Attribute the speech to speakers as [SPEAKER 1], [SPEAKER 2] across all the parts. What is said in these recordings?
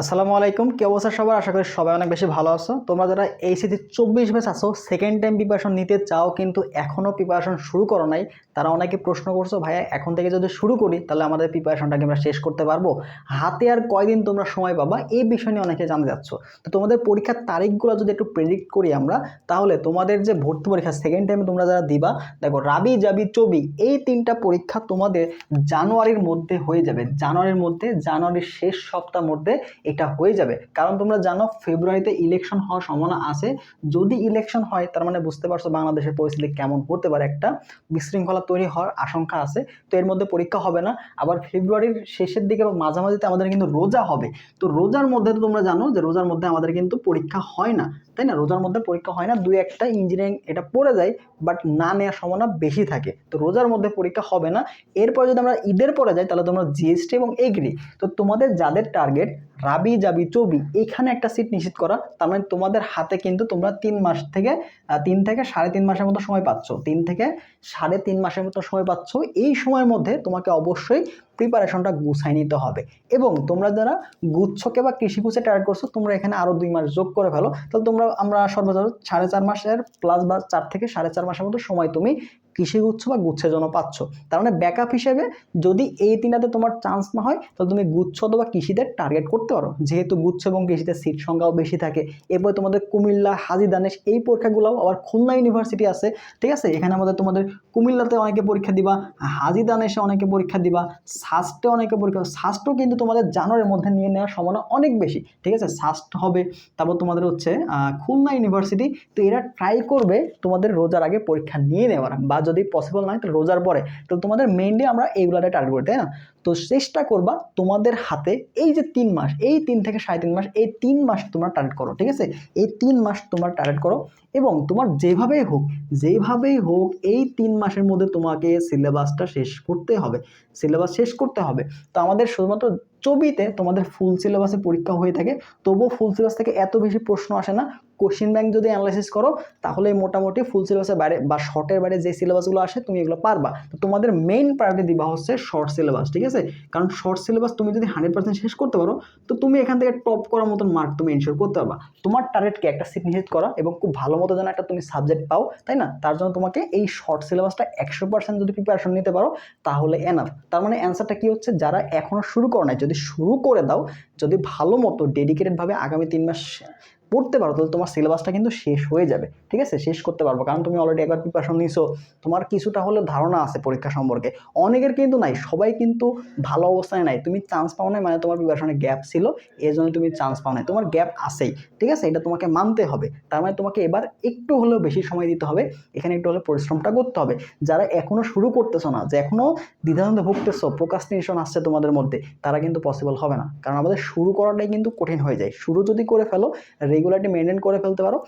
[SPEAKER 1] আসসালামু আলাইকুম, কি অবস্থা সবার? আশা করি সবাই অনেক বেশি ভালো আছো। তোমরা যারা এই এইচএসি চব্বিশ ব্যাচ আছো সেকেন্ড টাইম প্রিপারেশন নিতে চাও কিন্তু এখনও প্রিপারেশন শুরু করো নাই, তারা অনেকে প্রশ্ন করছ, ভাইয়া, এখন থেকে যদি শুরু করি, তাহলে আমাদের প্রিপারেশনটাকে আমরা শেষ করতে পারব? হাতে আর কয়দিন তোমরা সময় পাবা, এই বিষয় নিয়ে অনেকে জানতে চাচ্ছ। তো তোমাদের পরীক্ষার তারিখগুলো যদি একটু প্রেডিক্ট করি আমরা, তাহলে তোমাদের যে ভর্তি পরীক্ষা সেকেন্ড টাইমে তোমরা যারা দিবা, দেখো, রাবি, জাবি, চবি, এই তিনটা পরীক্ষা তোমাদের জানুয়ারির মধ্যে হয়ে যাবে। জানুয়ারির মধ্যে, জানুয়ারির শেষ সপ্তাহের মধ্যে এটা হয়ে যাবে। কারণ তোমরা জানো ফেব্রুয়ারিতে ইলেকশন হওয়ার সম্ভাবনা আছে। যদি ইলেকশন হয়, তার মানে বুঝতে পারছ বাংলাদেশের পরিস্থিতি কেমন হতে পারে একটা বিশৃঙ্খলা তৈরি হওয়ার আশঙ্কা আছে। তো এর মধ্যে পরীক্ষা হবে না। আবার ফেব্রুয়ারির শেষের দিকে বা মাঝামাঝিতে আমাদের কিন্তু রোজা হবে। তো রোজার মধ্যে তো তোমরা জানো যে রোজার মধ্যে আমাদের কিন্তু পরীক্ষা হয় না। তাই না? রোজার মধ্যে পরীক্ষা হয় না। দুই একটা ইঞ্জিনিয়ারিং এটা পড়ে যায় বাট না নেওয়ার সম্ভাবনা বেশি থাকে। তো রোজার মধ্যে পরীক্ষা হবে না। এরপর যদি আমরা ঈদের পরে যাই, তাহলে তোমরা জিএসটি এবং এগ্রি তো তোমাদের যাদের টার্গেট রাবি যাবি চবি এখানে একটা সিট নিশ্চিত করা। তার মানে তোমাদের হাতে কিন্তু তোমরা তিন মাস থেকে তিন থেকে সাড়ে তিন মাসের মতো সময় পাচ্ছ। তিন থেকে সাড়ে তিন মাসের মতো সময় পাচ্ছ, এই সময়ের মধ্যে তোমাকে অবশ্যই প্রিপারেশনটা গুছাই নিতে হবে। এবং তোমরা যারা গুচ্ছকে বা কৃষি গুছে টার্গেট করছ, তোমরা এখানে আরও দুই মাস যোগ করে ফেলো। তাহলে তোমরা, আমরা সর্বোচ্চ সাড়ে চার মাসের প্লাস বা চার থেকে সাড়ে চার মাসের মতো সময় তুমি কৃষি গুচ্ছ বা গুচ্ছের জন্য পাচ্ছ। তার মানে ব্যাকআপ হিসেবে যদি এই তিনটাতে তোমার চান্স না হয়, তাহলে তুমি গুচ্ছ অথবা কৃষিতে টার্গেট করতে পারো। যেহেতু গুচ্ছ এবং কৃষিতে সিট সংখ্যাও বেশি থাকে, এরপরে তোমাদের কুমিল্লা, হাজি, দানেশ এই পরীক্ষাগুলোও আবার খুলনা ইউনিভার্সিটি আছে, ঠিক আছে? এখানে আমাদের তোমাদের কুমিল্লাতে অনেকে পরীক্ষা দিবা হাজি দানেশে অনেকে পরীক্ষা দিবা সাস্টে অনেকে পরীক্ষা সাস্টও কিন্তু তোমাদের জানুয়ারির মধ্যে নিয়ে নেওয়ার সম্ভাবনা অনেক বেশি, ঠিক আছে? সাস্ট হবে, তারপর তোমাদের হচ্ছে খুলনা ইউনিভার্সিটি, তো এরা ট্রাই করবে তোমাদের রোজার আগে পরীক্ষা নিয়ে নেওয়ার, বা যদি পসিবল নয় তো রোজার পরে। তো তোমাদের মেইনলি আমরা এইগুলাতে টার্গেট করি, তাই না? তো চেষ্টা করবা তোমাদের হাতে এই যে তিন মাস, এই তিন থেকে সাড়ে তিন মাস, এই তিন মাস তোমরা টার্গেট করো, ঠিক আছে? এই তিন মাস তোমরা টার্গেট করো এবং তোমার যেভাবেই হোক যেভাবেই হোক, এই তিন মাসের মধ্যে তোমাকে সিলেবাসটা শেষ করতে হবে। সিলেবাস শেষ করতে হবে। তো আমাদের শুধুমাত্র চবিতে তোমাদের ফুল সিলেবাসে পরীক্ষা হয়ে থাকে। তবুও ফুল সিলেবাস থেকে এত বেশি প্রশ্ন আসে না। কোশ্চেন ব্যাংক যদি অ্যানালাইসিস করো, তাহলে মোটামুটি ফুল সিলেবাসের বাইরে বা শর্টের বাইরে যে সিলেবাসগুলো আসে, তুমি এগুলো পারবা। তো তোমাদের মেইন প্রায়োরিটি দিবা হচ্ছে শর্ট সিলেবাস ঠিক আছে? কারণ শর্ট সিলেবাস তুমি যদি হান্ড্রেড পার্সেন্ট শেষ করতে পারো, তো তুমি এখান থেকে টপ করার মতন মার্ক তুমি এনশোর করতে পারবা। তোমার টার্গেটকে একটা সিট নিশ্চিত করা এবং খুব ভালো মতো যেন একটা তুমি সাবজেক্ট পাও, তাই না? তার জন্য তোমাকে এই শর্ট সিলেবাসটা একশো পার্সেন্ট যদি প্রিপারেশন নিতে পারো, তাহলে এনাফ তার মানে অ্যান্সারটা কি হচ্ছে? যারা এখনও শুরু করো নাই যদি শুরু করে দাও যদি ভালো মতো ডেডিকেটেডভাবে আগামী তিন মাস পড়তে পারো, তাহলে তোমার সিলেবাসটা কিন্তু শেষ হয়ে যাবে। ঠিক আছে? শেষ করতে পারব। কারণ তুমি অলরেডি একবার প্রিপারেশন নিছো তোমার কিছুটা হলে ধারণা আছে পরীক্ষা সম্পর্কে। অনেকের কিন্তু নাই, সবাই কিন্তু ভালো অবস্থায় নাই। তুমি চান্স পাও নাই মানে তোমার প্রিপারেশনে গ্যাপ ছিল এই জন্য তুমি চান্স পাও নাই। তোমার গ্যাপ আছেই, ঠিক আছে? এটা তোমাকে মানতে হবে। তার মানে তোমাকে এবার একটু হলেও বেশি সময় দিতে হবে। এখানে একটু হলে পরিশ্রমটা করতে হবে। যারা এখনও শুরু করতেছো না, যে এখনও দ্বিধাদ্বন্দ্বে ভুগতেছো প্রোকাস্টিনেশন আসছে তোমাদের মধ্যে, তারা কিন্তু পসিবল হবে না। কারণ আমাদের শুরু করাটাই কিন্তু কঠিন হয়ে যায়। শুরু যদি করে ফেলো রেগুলারটি মেনটেন করে ফেলতে পারো।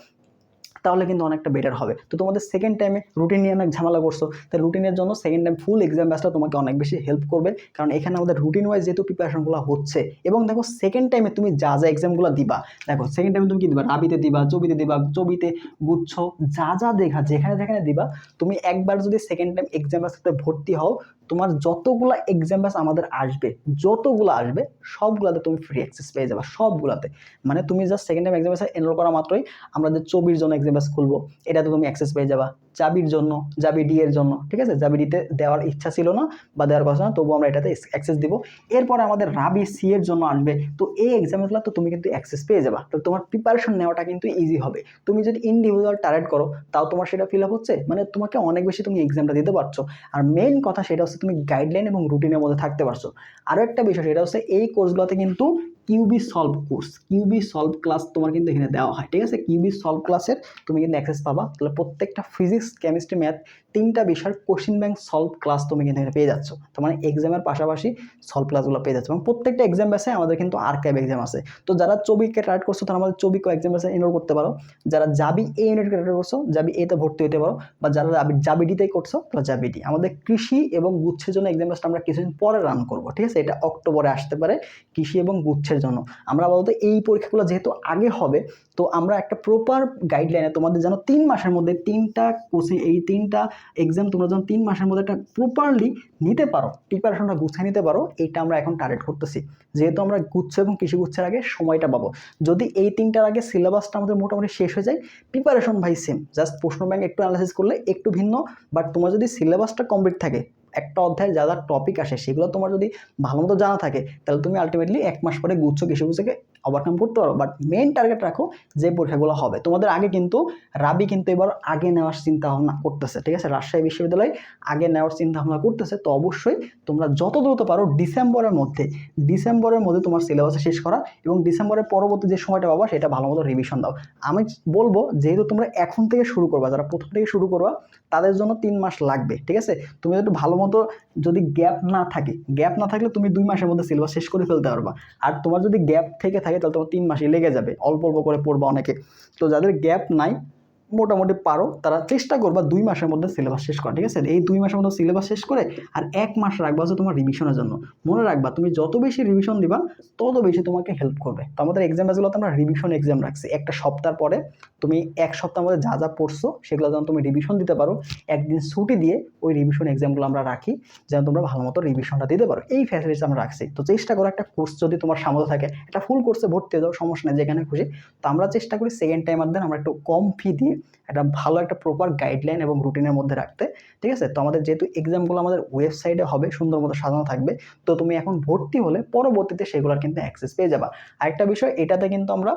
[SPEAKER 1] তাহলে কিন্তু অনেকটা বেটার হবে। তো তোমাদের সেকেন্ড টাইমে রুটিন নিয়ে অনেক ঝামেলা করছ। তাই রুটিনের জন্য সেকেন্ড টাইম ফুল এক্সাম ব্যাচটা তোমাকে অনেক বেশি হেল্প করবে। কারণ এখানে আমাদের রুটিন ওয়াইজ যেহেতু প্রিপারেশনগুলো হচ্ছে, এবং দেখো সেকেন্ড টাইমে তুমি যা যা এক্সামগুলো দিবা, দেখো সেকেন্ড টাইমে তুমি কি দিবা? রাবিতে দিবা চবিতে দিবা চবিতে গুচ্ছ, যা যা দেখা, যেখানে যেখানে দিবা, তুমি একবার যদি সেকেন্ড টাইম এক্সাম ব্যাচটাতে ভর্তি হও, তোমার যতগুলো এক্সাম ব্যাচ আমাদের আসবে, যতগুলো আসবে, সবগুলোতে তুমি ফ্রি অ্যাক্সেস পেয়ে যাবে, সবগুলোতে। মানে তুমি জাস্ট সেকেন্ড টাইম এক্সাম ব্যাচে এনরোল করা মাত্রই আমরা যে চবির জন্য এক্সাম ব্যাচ খুলবো। এটাতে তুমি অ্যাক্সেস পেয়ে যাবা। জাবির জন্য জাবি ডি এর জন্য, ঠিক আছে? জাবি ডিতে দেওয়ার ইচ্ছা ছিল না বা দেওয়ার কথা না, তবুও আমরা এটাতে অ্যাক্সেস দিব। এরপরে আমাদের রাবি সি এর জন্য আসবে। তো এই এক্সামগুলো তো তুমি কিন্তু অ্যাক্সেস পেয়ে যাবা। তো তোমার প্রিপারেশন নেওয়াটা কিন্তু ইজি হবে। তুমি যদি ইন্ডিভিজুয়াল টার্গেট করো, তাও তোমার সেটা ফিল আপ হচ্ছে? মানে তোমাকে অনেক বেশি তুমি এক্সামটা দিতে পারছ। আর মেইন কথা সেটা হচ্ছে তুমি গাইডলাইন এবং রুটিনের মধ্যে থাকতে পারছ। আরও একটা বিষয় সেটা হচ্ছে এই কোর্সগুলোতে কিন্তু QB solve course QB solve class তোমার কিন্তু এখানে দেওয়া হয়। ঠিক আছে? কিউবি সলভ ক্লাসের তুমি কিন্তু অ্যাক্সেস পাবা। তাহলে প্রত্যেকটা ফিজিক্স কেমিস্ট্রি, ম্যাথ তিনটা বিষয়ের কোশ্চিন ব্যাংক সলভ ক্লাস তুমি কিন্তু এখানে পেয়ে যাচ্ছ। তো মানে এক্সামের পাশাপাশি সলভ ক্লাসগুলো পেয়ে যাচ্ছ। এবং প্রত্যেকটা এক্সাম ব্যাসে আমাদের কিন্তু আর্কাইভ এক্সাম আছে। তো যারা চবিকে টার্ট করছ, তারা আমাদের চবিকও এক্সাম ব্যাসে এনরোল করতে পারো। যারা জাবি এ ইউনিটকে টার্ট করছ জাবি এতে ভর্তি হতে পারো। বা যারা জাবি ডিতেই করছ, তারা জাবি ডি আমাদের কৃষি এবং গুচ্ছের জন্য এক্সাম ব্যাসটা আমরা কিছুদিন পরে রান করব, ঠিক আছে? এটা অক্টোবরে আসতে পারে কৃষি এবং গুচ্ছের জন্য। আমরা আপাতত এই পরীক্ষাগুলো যেহেতু আগে হবে, তো আমরা একটা প্রপার গাইডলাইনে তোমাদের যেন তিন মাসের মধ্যে তিনটা কোচিং, এই তিনটা এক্সাম তোমরা যখন তিন মাসের মধ্যে একটা প্রপারলি নিতে পারো প্রিপারেশনটা গুছিয়ে নিতে পারো, এইটা আমরা এখন টার্গেট করতেছি। যেহেতু আমরা গুচ্ছ এবং কৃষি গুচ্ছের আগে সময়টা পাবো। যদি এই তিনটার আগে সিলেবাসটা আমাদের মোটামুটি শেষ হয়ে যায় প্রিপারেশন ভাই সেম জাস্ট প্রশ্ন ব্যাংক একটু অ্যানালাইসিস করলে একটু ভিন্ন বাট তোমার যদি সিলেবাসটা কমপ্লিট থাকে একটা অধ্যায়ে যা যা টপিক আসে সেগুলো তোমার যদি ভালো মতো জানা থাকে, তাহলে তুমি আলটিমেটলি এক মাস পরে গুচ্ছ কৃষি গুচ্ছকে ওভারকাম করতে পারো। বাট মেন টার্গেট রাখো যে পরীক্ষাগুলো হবে। তোমাদের আগে কিন্তু রাবি কিন্তু এবার আগে নেওয়ার চিন্তা ভাবনা করতেছে, ঠিক আছে? রাজশাহী বিশ্ববিদ্যালয় আগে নেওয়ার চিন্তা ভাবনা করতেছে। তো অবশ্যই তোমরা যত দ্রুত পারো ডিসেম্বরের মধ্যে ডিসেম্বরের মধ্যে তোমার সিলেবাস শেষ করা এবং ডিসেম্বরের পরবর্তী যে সময়টা পাবা সেটা ভালো মতো রিভিশন দাও। আমি বলব যেহেতু তোমরা এখন থেকে শুরু করবা, যারা প্রথম থেকে শুরু করবা, তাদের জন্য তিন মাস লাগবে, ঠিক আছে? তুমি একটু ভালো মতো যদি গ্যাপ না থাকে গ্যাপ না থাকলে তুমি দুই মাসের মধ্যে সিলেবাস শেষ করে ফেলতে পারবা। আর তোমার যদি গ্যাপ থেকে থাকে, তাহলে তোমার তিন মাসই লেগে যাবে, অল্প অল্প করে পড়বা অনেকে। তো যাদের গ্যাপ নাই মোটামুটি পারো, তারা চেষ্টা করবা দুই মাসের মধ্যে সিলেবাস শেষ করা ঠিক আছে? এই দুই মাসের মধ্যে সিলেবাস শেষ করে আর এক মাস রাখবা হচ্ছে তোমার রিভিশনের জন্য। মনে রাখবা, তুমি যত বেশি রিভিশন দিবা, তত বেশি তোমাকে হেল্প করবে। তো আমাদের এক্সাম ব্যাচগুলোতে আমরা রিভিশন এক্সাম রাখছি। একটা সপ্তাহ পরে তুমি এক সপ্তাহের মধ্যে যা যা পড়ছো, সেগুলো যেন তুমি রিভিশন দিতে পারো। একদিন ছুটি দিয়ে ওই রিভিশন এক্সামগুলো আমরা রাখি, যেন তোমরা ভালো মতো রিভিশনটা দিতে পারো। এই ফ্যাসিলিটিস আমরা রাখছি। তো চেষ্টা করো একটা কোর্স যদি তোমার সামর্থ্য থাকে, একটা ফুল কোর্সে ভর্তি হয়ে যাও, সমস্যা নেই, যেখানে খুশি। তো আমরা চেষ্টা করি সেকেন্ড টাইমার দেন আমরা একটু কম ফি দিয়ে একটা ভালো একটা প্রপার গাইডলাইন এবং রুটিনের মধ্যে রাখতে, ঠিক আছে? তো আমাদের যেহেতু এক্সামগুলো আমাদের ওয়েবসাইটে হবে, সুন্দর মতো সাজানো থাকবে, তো তুমি এখন ভর্তি হলে পরবর্তীতে সেগুলোর কিন্তু অ্যাক্সেস পেয়ে যাবা। আরেকটা বিষয়, এটাতে কিন্তু আমরা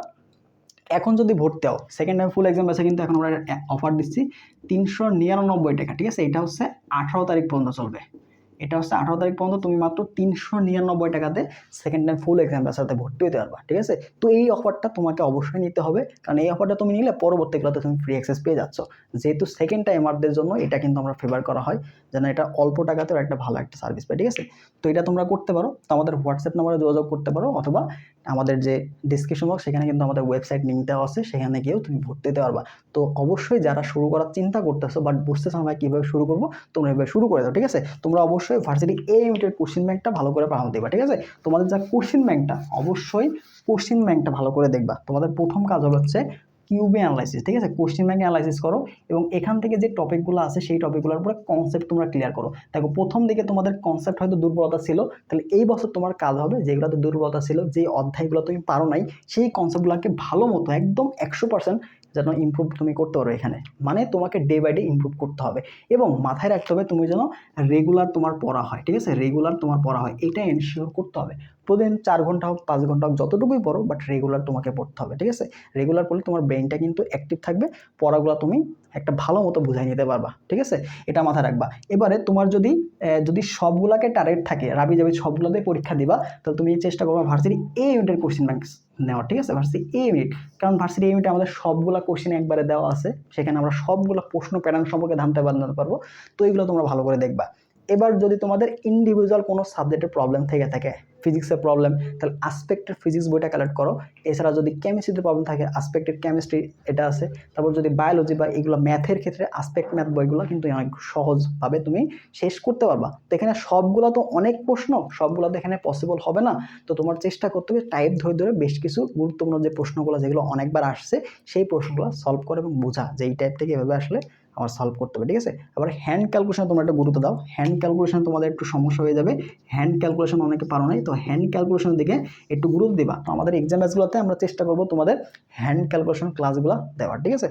[SPEAKER 1] এখন যদি ভর্তি হও সেকেন্ড টাইম ফুল এক্সাম আছে কিন্তু এখন আমরা অফার দিচ্ছি তিনশো নিরানব্বই টাকা, ঠিক আছে? এটা হচ্ছে আঠারো তারিখ পর্যন্ত চলবে। এটা হচ্ছে আঠারো তারিখ পর্যন্ত তুমি মাত্র তিনশো নিরানব্বই টাকাতে সেকেন্ড টাইম ফুল এক্সাম সাথে ভর্তি হতে পারবা, ঠিক আছে? তো এই অফারটা তোমাকে অবশ্যই নিতে হবে, কারণ এই অফারটা তুমি নিলে পরবর্তীগুলোতে তুমি ফ্রি অ্যাক্সেস পেয়ে যাচ্ছ। যেহেতু সেকেন্ড টাইমারদের জন্য এটা কিন্তু আমরা ফেভার করা হয়, যেন এটা অল্প টাকাতেও একটা ভালো একটা সার্ভিস পায়, ঠিক আছে? তো এটা তোমরা করতে পারো, তো আমাদের হোয়াটসঅ্যাপ নাম্বারে যোগাযোগ করতে পারো, অথবা আমাদের যে ডিসক্রিপশন বক্স সেখানে কিন্তু আমাদের ওয়েবসাইট লিঙ্ক দেওয়া আছে, সেখানে গিয়েও তুমি ভর্তি হতে পারবা। তো অবশ্যই যারা শুরু করার চিন্তা করতেছো বাট বুঝতেছো না কীভাবে শুরু করব, তোমরা এভাবে শুরু করে দাও, ঠিক আছে? তোমরা অবশ্যই ভার্সিটি এ ইউনিটের কোশ্চিন ব্যাংকটা ভালো করে পড়ানো দেবা, ঠিক আছে? তোমাদের যা কোশ্চিন ব্যাংকটা অবশ্যই কোশ্চিন ব্যাংকটা ভালো করে দেখবা। তোমাদের প্রথম কাজ হবে হচ্ছে কিউবি অ্যানালাইসিস ঠিক আছে? কোশ্চিন ব্যাংক অ্যানালাইসিস করো এবং এখান থেকে যে টপিকগুলো আছে, সেই টপিকগুলোর উপরে কনসেপ্ট তোমরা ক্লিয়ার করো। দেখো, প্রথম দিকে তোমাদের কনসেপ্ট হয়তো দুর্বলতা ছিল, তাহলে এই বছর তোমার কাজ হবে যেগুলোতে দুর্বলতা ছিল, যে অধ্যায়গুলো তুমি পারো নাই, সেই কনসেপ্টগুলোকে ভালো মতো, একদম একশো পার্সেন্ট যেন ইমপ্রুভ তুমি করতে পারো এখানে। মানে তোমাকে ডে বাই ডে ইমপ্রুভ করতে হবে এবং মাথায় রাখতে হবে তুমি যেন রেগুলার তোমার পড়া হয়, ঠিক আছে? রেগুলার তোমার পড়া হয়, এটা এনশিওর করতে হবে। প্রতিদিন চার ঘণ্টা হোক, পাঁচ ঘণ্টা হোক, যতটুকুই পড়ো বাট রেগুলার তোমাকে পড়তে হবে, ঠিক আছে? রেগুলার পড়লে তোমার ব্রেনটা কিন্তু অ্যাক্টিভ থাকবে, পড়াগুলো তুমি একটা ভালো মতো বুঝাই নিতে পারবা, ঠিক আছে? এটা মাথায় রাখবা। এবারে তোমার যদি যদি সবগুলাকে টার্গেট থাকে রাবি যাবি সবগুলোতে পরীক্ষা দিবা, তাহলে তুমি চেষ্টা করবা ভার্সিটি এ ইউনিটের কোশ্চেন ব্যাংক নেওয়া, ঠিক আছে? ভার্সিটি এ ইউনিট কারণ ভার্সিটি ইউনিটে আমাদের সবগুলো কোশ্চেন একবারে দেওয়া আছে। সেখানে আমরা সবগুলো প্রশ্ন প্যাটার্ন সম্পর্কে জানতে জানতে পারব। তো এইগুলো তোমরা ভালো করে দেখবা। এবার যদি তোমাদের ইন্ডিভিজুয়াল কোনো সাবজেক্টের প্রবলেম থেকে থাকে ফিজিক্সের প্রবলেম তাহলে আসপেক্টের ফিজিক্স বইটা কালেক্ট করো। এছাড়া যদি কেমিস্ট্রিতে প্রবলেম থাকে আসপেক্টের কেমিস্ট্রি এটা আছে। তারপর যদি বায়োলজি বা এগুলো ম্যাথের ক্ষেত্রে আসপেক্ট ম্যাথ বইগুলো কিন্তু অনেক সহজভাবে তুমি শেষ করতে পারবা। তো এখানে সবগুলো তো অনেক প্রশ্ন, সবগুলো তো এখানে পসিবল হবে না। তো তোমার চেষ্টা করতে হবে টাইপ ধরে ধরে বেশ কিছু গুরুত্বপূর্ণ যে প্রশ্নগুলো, যেগুলো অনেকবার আসছে, সেই প্রশ্নগুলো সলভ করে এবং বোঝা যে এই টাইপ থেকে এভাবে আসলে আমার সলভ করতে হবে, ঠিক আছে? আবার হ্যান্ড ক্যালকুলেশন তোমরা একটা গুরুত্ব দাও। হ্যান্ড ক্যালকুলেশন তোমাদের একটু সমস্যা হয়ে যাবে। হ্যান্ড ক্যালকুলেশন অনেকে পারো নাই? তো হ্যান্ড ক্যালকুলেশনের দিকে একটু গুরুত্ব দিবা। তো আমাদের এক্সাম ব্যাচগুলোতে আমরা চেষ্টা করব তোমাদের হ্যান্ড ক্যালকুলেশন ক্লাসগুলো দেওয়ার, ঠিক আছে?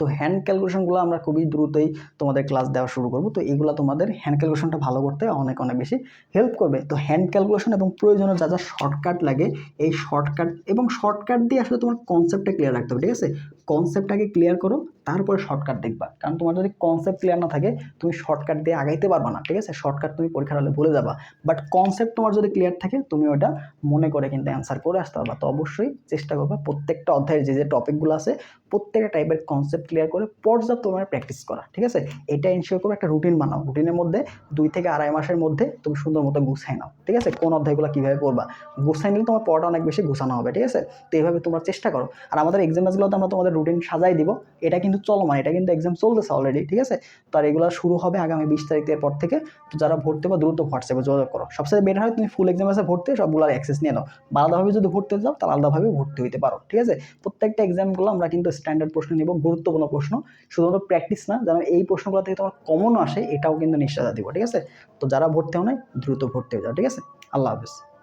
[SPEAKER 1] তো হ্যান্ড ক্যালকুলেশনগুলো আমরা খুবই দ্রুতই তোমাদের ক্লাস দেওয়া শুরু করব। তো এগুলো তোমাদের হ্যান্ড ক্যালকুলেশনটা ভালো করতে অনেক অনেক বেশি হেল্প করবে। তো হ্যান্ড ক্যালকুলেশন এবং প্রয়োজনীয় যা যা শর্টকাট লাগে, এই শর্টকাট এবং শর্টকাট দিয়ে আসলে তোমার কনসেপ্টটা ক্লিয়ার রাখতে হবে, ঠিক আছে? কনসেপ্টটাকে ক্লিয়ার করো তারপরে শর্টকাট দেখবা। কারণ তোমার যদি কনসেপ্ট ক্লিয়ার না থাকে, তুমি শর্টকাট দিয়ে আগাইতে পারবা না, ঠিক আছে? শর্টকাট তুমি পরীক্ষার হলে ভুলে যাবা। বাট কনসেপ্ট তোমার যদি ক্লিয়ার থাকে, তুমি ওটা মনে করে কিন্তু অ্যান্সার করে আসতে পারবা। তো অবশ্যই চেষ্টা করবা প্রত্যেকটা অধ্যায়ের যে যে টপিকগুলো আছে, প্রত্যেকটা টাইপের কনসেপ্ট ক্লিয়ার করে পর্যাপ্ত তোমার প্র্যাকটিস করা, ঠিক আছে? এটা এনশিওর করে একটা রুটিন বানাও। রুটিনের মধ্যে দুই থেকে আড়াই মাসের মধ্যে তুমি সুন্দর মতো গুছাই নাও, ঠিক আছে? কোন অধ্যায়গুলো কীভাবে পড়বা? গুছাই নিলে তোমার পড়াটা অনেক বেশি গুছানো হবে, ঠিক আছে? তো এইভাবে তোমরা চেষ্টা করো। আর আমাদের এক্সাম ব্যাচগুলোতে আমরা তোমাদের রুটিন সাজাই দিব। এটা কিন্তু কিন্তু চলমান, এটা কিন্তু এক্সাম চলতেছে অলরেডি ঠিক আছে? তো আর এগুলো শুরু হবে আগামী বিশ তারিখের পর থেকে, তো যারা ভর্তি বা দ্রুত হোয়াটসঅ্যাপে যোগাযোগ করো। সবচেয়ে বেটার হয় তুমি ফুল এক্সাম আছে ভর্তি হয়ে সবগুলোর অ্যাক্সেস নিয়ে নাও। বা আলাদাভাবে যদি ভর্তি যাও তাহলে আলাদাভাবে ভর্তি হতে পারো, ঠিক আছে? প্রত্যেকটা এক্সামগুলো আমরা কিন্তু স্ট্যান্ডার্ড প্রশ্ন নিব, গুরুত্বপূর্ণ প্রশ্ন। শুধুমাত্র প্র্যাকটিস না, যেন এই প্রশ্নগুলো থেকে তোমার কমন আসে, এটাও কিন্তু নিশ্চয়তা দিব, ঠিক আছে? তো যারা ভর্তি নাই, দ্রুত ভর্তি হয়ে যাও, ঠিক আছে? আল্লাহ হাফিজ।